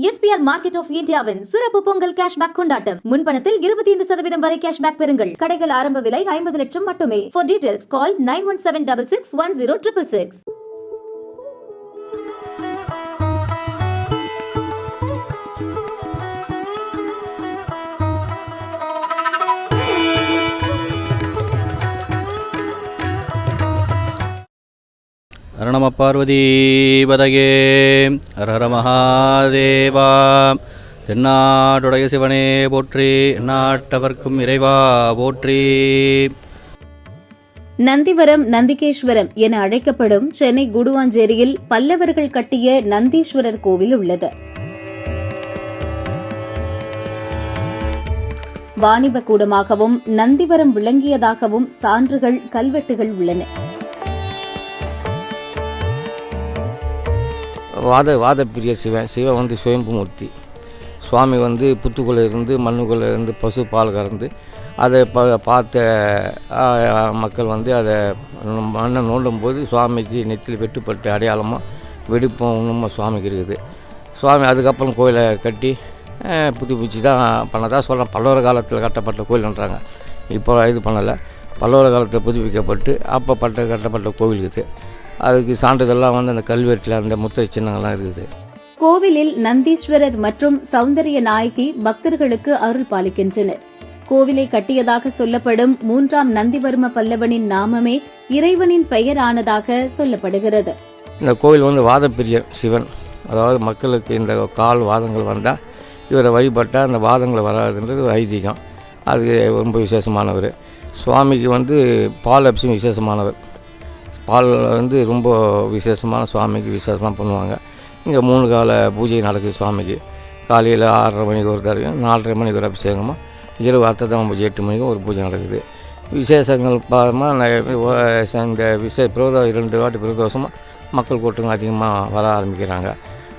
SPR market of இந்தியாவின் சிறப்பு Pongal cashback கொண்டாட்டம். முன்பணத்தில் இருபத்தி ஐந்து சதவீதம் வரை கேஷ்பேக் பெறுங்கள். கடைகள் ஆரம்ப விலை ஐம்பது லட்சம் மட்டுமே. For details call nine one seven double six one zero triple six நம பார்வதீபதகே ஹரஹர மகாதேவா தென்னாடுடைய சிவனே போற்றி நாட்டவர்க்கும் இறைவா போற்றி. நந்திவரம் நந்திகேஸ்வரம் என அழைக்கப்படும் சென்னை குடுவாஞ்சேரியில் பல்லவர்கள் கட்டிய நந்தீஸ்வரர் கோவில் உள்ளது. வாணிப கூடமாகவும் நந்திவரம் விளங்கியதாகவும் சான்றுகள் கல்வெட்டுகள் உள்ளன. வாத வாதப்பிரிய சிவன் சிவன் வந்து சுயம்புமூர்த்தி. சுவாமி வந்து புத்துக்குள்ளே இருந்து மண்ணுக்குள்ளே இருந்து பசு பால் கறந்து அதை ப பார்த்த மக்கள் வந்து அதை மண்ணை நோண்டும் போது சுவாமிக்கு நெத்தில் வெட்டுப்பட்ட அடையாளமாக வெடிப்பும் இன்னமும் சுவாமிக்கு இருக்குது. சுவாமி அதுக்கப்புறம் கோயிலை கட்டி புத்தி புதுப்பிச்சு தான் பண்ணதாக சொல்கிறேன் பல்லவர காலத்தில் கட்டப்பட்ட கோயில்ன்றாங்க. இப்போ இது பண்ணலை. பல்லவர காலத்தில் புதுப்பிக்கப்பட்டு அப்போ பட்ட கட்டப்பட்ட கோவில் இருக்குது அதுக்கு சான்றிதழ்லாம் வந்து அந்த கல்வெட்டில் அந்த முத்திரை சின்னங்கள்லாம் இருக்குது. கோவிலில் நந்தீஸ்வரர் மற்றும் சௌந்தரிய நாயகி பக்தர்களுக்கு அருள் பாலிக்கின்றனர். கோவிலை கட்டியதாக சொல்லப்படும் மூன்றாம் நந்திவர்ம பல்லவனின் நாமமே இறைவனின் பெயரானதாக சொல்லப்படுகிறது. இந்த கோவில் வந்து வாதப்பிரியர் சிவன். அதாவது மக்களுக்கு இந்த கால் வாதங்கள் வந்தால் இவரை வழிபட்டால் அந்த வாதங்கள் வராதுன்றது ஐதீகம். அது ரொம்ப விசேஷமானவர். சுவாமிக்கு வந்து பால் அபிஷேகம் விசேஷமானவர். பால் வந்து ரொம்ப விசேஷமான சுவாமிக்கு விசேஷமாக பண்ணுவாங்க. இங்கே மூணு கால பூஜை நடக்குது சுவாமிக்கு. காலையில் ஆறரை மணிக்கு ஒரு தடவையும் நாலரை மணிக்கு ஒரு அபிஷேகமாக இரவு அர்த்ததம் பூஜை எட்டு மணிக்கு ஒரு பூஜை நடக்குது. விசேஷங்கள் பார்த்தோம்னா இந்த விசே பிரதோஷம் இரண்டு வாட்டி பிரதோஷமாக மக்கள் கூட்டங்கள் அதிகமாக வர ஆரம்பிக்கிறாங்க.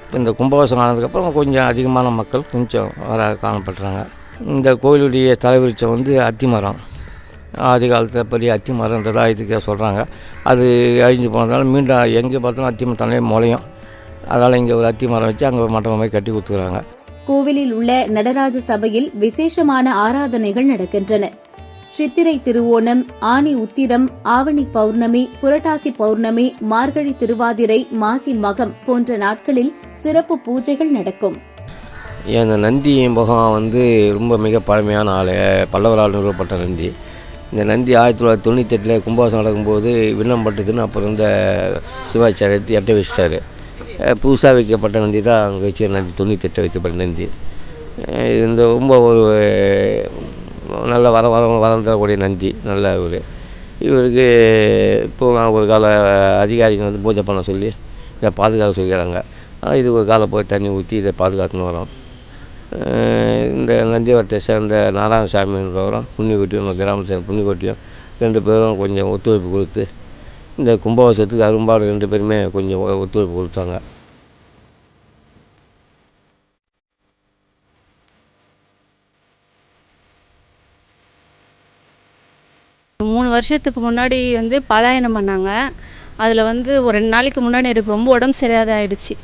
இப்போ இந்த கும்பகோஷம் ஆனதுக்கப்புறம் கொஞ்சம் அதிகமான மக்கள் கொஞ்சம் வர காணப்படுறாங்க இந்த கோயிலுடைய தலைவிருச்சம் வந்து அத்திமரம். ஆதி காலத்தில் பெரிய அத்தி மரம்ன்றதா இதுக்கு சொல்கிறாங்க அது அழிஞ்சு போனதால மீண்டும் எங்கே பார்த்தாலும் அத்தி மரம் தனியாக முளையும். அதனால் இங்கே ஒரு அத்தி மரம் வச்சு அங்கே மட்டம் மாதிரி கட்டி கொடுத்துக்குறாங்க. கோவிலில் உள்ள நடராஜ சபையில் விசேஷமான ஆராதனைகள் நடக்கின்றன. சித்திரை திருவோணம் ஆனி உத்திரம் ஆவணி பௌர்ணமி புரட்டாசி பௌர்ணமி மார்கழி திருவாதிரை மாசி மகம் போன்ற நாட்களில் சிறப்பு பூஜைகள் நடக்கும். இந்த நந்தி முகம் வந்து ரொம்ப மிக பழமையான ஆள். பல்லவரால் நிறுவப்பட்ட நந்தி. இந்த நந்தி ஆயிரத்தி தொள்ளாயிரத்தி தொண்ணூத்தெட்டில் கும்பாசம் நடக்கும்போது விண்ணம் அப்புறம் இந்த சிவாச்சாரியத்தை எட்ட வச்சிட்டாரு. புதுசாக வைக்கப்பட்ட நந்தி தான் அங்கே வச்சு நந்தி தொண்ணூத்தெட்டு வைக்கப்பட்ட நந்தி. இது இந்த ரொம்ப ஒரு நல்ல வர வர வரம் தரக்கூடிய நந்தி நல்ல ஒரு. இவருக்கு இப்போ நான் ஒரு கால அதிகாரிங்க வந்து பூஜை பண்ண சொல்லி இதை பாதுகாக்க சொல்லிக்கிறாங்க. ஆனால் இது ஒரு காலை போய் தண்ணி ஊற்றி இதை பாதுகாத்துன்னு வரோம். இந்த நந்திவரத்தை சேர்ந்த நாராயணசாமின்றவரும் புண்ணியக்கொட்டியும் நம்ம கிராமத்தை சேர்ந்த புண்ணியக்கொட்டியும் ரெண்டு பேரும் கொஞ்சம் ஒத்துழைப்பு கொடுத்து இந்த கும்பாபிஷேகத்துக்கு அரும்பாடு ரெண்டு பேருமே கொஞ்சம் ஒத்துழைப்பு கொடுத்தாங்க. மூணு வருஷத்துக்கு முன்னாடி வந்து பலாயனம் பண்ணாங்க. அதில் வந்து ஒரு ரெண்டு நாளைக்கு முன்னாடி எனக்கு ரொம்ப உடம்பு சரியாத ஆயிடுச்சு.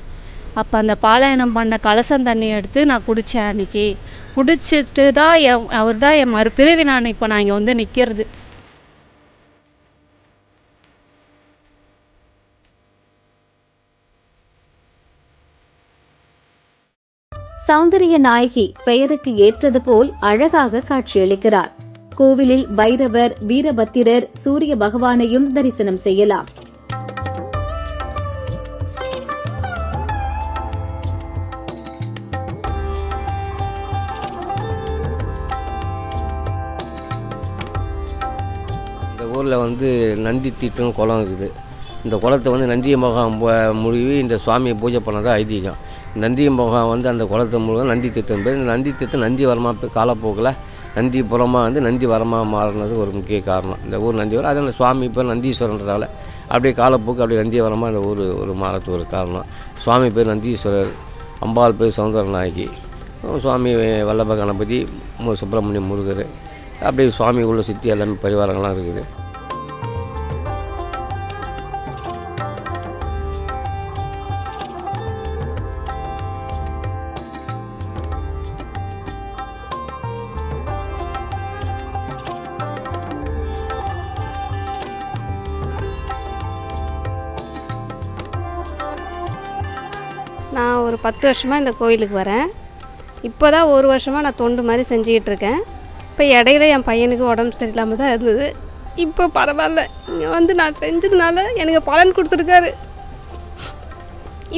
அப்போ அந்த பாலாயனம் பண்ண கலசம் தண்ணி எடுத்து நான் குடித்தேன் அன்னைக்கு. குடிச்சிட்டு தான் என் அவர் தான் என் மறுபிறவி நான் இப்போ நான் இங்கே வந்து நிற்கிறது சௌந்தரிய நாயகி பெயருக்கு ஏற்றது போல் அழகாக காட்சியளிக்கிறார். கோவிலில் பைரவர் வீரபத்திரர் சூரிய பகவானையும் தரிசனம் செய்யலாம். ஊரில் வந்து நந்தி தீர்த்தம்னு குளம் இருக்குது. இந்த குளத்தை வந்து நந்திய மகம் முழுவி இந்த சுவாமியை பூஜை பண்ணதா ஐதீகம். நந்திய மகம் வந்து அந்த குளத்தை முழுவதும் நந்தி தீர்த்தம் பேர். இந்த நந்தி தீர்த்தம் நந்தி வரமாக காலப்போக்கில் நந்தி புறமாக வந்து நந்தி வரமாக மாறினது ஒரு முக்கிய காரணம். இந்த ஊர் நந்தி வரம் அந்த சுவாமி பேர் நந்தீஸ்வரன்றதால அப்படியே காலப்போக்கு அப்படியே நந்தி வரமாக அந்த ஊர் ஒரு மாறத்துக்கு ஒரு காரணம். சுவாமி பேர் நந்தீஸ்வரர் அம்பாள் பேர் சௌந்தர நாயகி. சுவாமி வல்லப கணபதி மு- சுப்பிரமணிய முருகர். அப்படியே சுவாமி உள்ள சுற்றி எல்லாமே பரிவாரங்கள்லாம் இருக்குது. ஒரு பத்து வருஷமாக இந்த கோயிலுக்கு வரேன். இப்போ தான் ஒரு வருஷமாக நான் தொண்டு மாதிரி செஞ்சுக்கிட்டு இருக்கேன். இப்போ இடையில என் பையனுக்கு உடம்பு சரியில்லாமல் தான் இருந்தது. இப்போ பரவாயில்ல. இங்கே வந்து நான் செஞ்சதுனால எனக்கு பலன் கொடுத்துருக்காரு.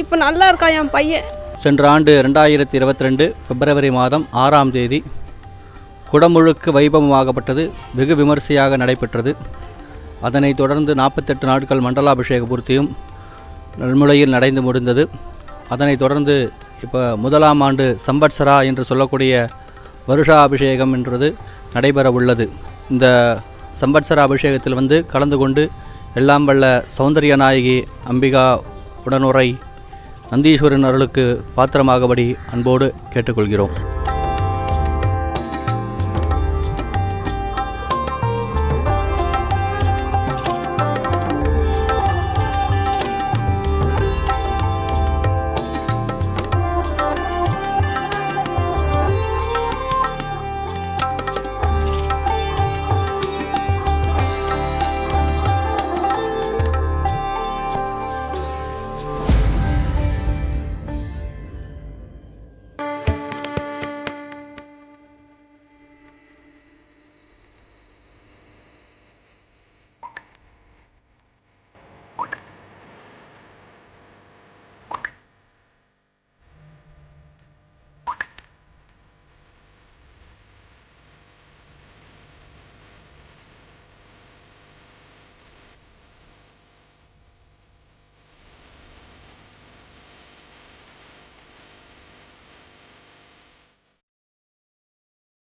இப்போ நல்லா இருக்கான் என் பையன்? சென்ற ஆண்டு ரெண்டாயிரத்தி இருபத்தி ரெண்டு பிப்ரவரி மாதம் ஆறாம் தேதி குடமுழுக்கு வைபவமாகப்பட்டது வெகு விமரிசையாக நடைபெற்றது. அதனைத் தொடர்ந்து நாற்பத்தெட்டு நாட்கள் மண்டலாபிஷேக பூர்த்தியும் நல்முறையில் நடந்து முடிந்தது. அதனைத் தொடர்ந்து இப்போ முதலாம் ஆண்டு சம்பட்சரா என்று சொல்லக்கூடிய வருஷா அபிஷேகம் என்றது நடைபெற உள்ளது. இந்த சம்பட்சர அபிஷேகத்தில் வந்து கலந்து கொண்டு எல்லாம் வல்ல சௌந்தரிய நாயகி அம்பிகா உடனுரை நந்தீஸ்வரன் அருளுக்கு பாத்திரமாகபடி அன்போடு கேட்டுக்கொள்கிறோம்.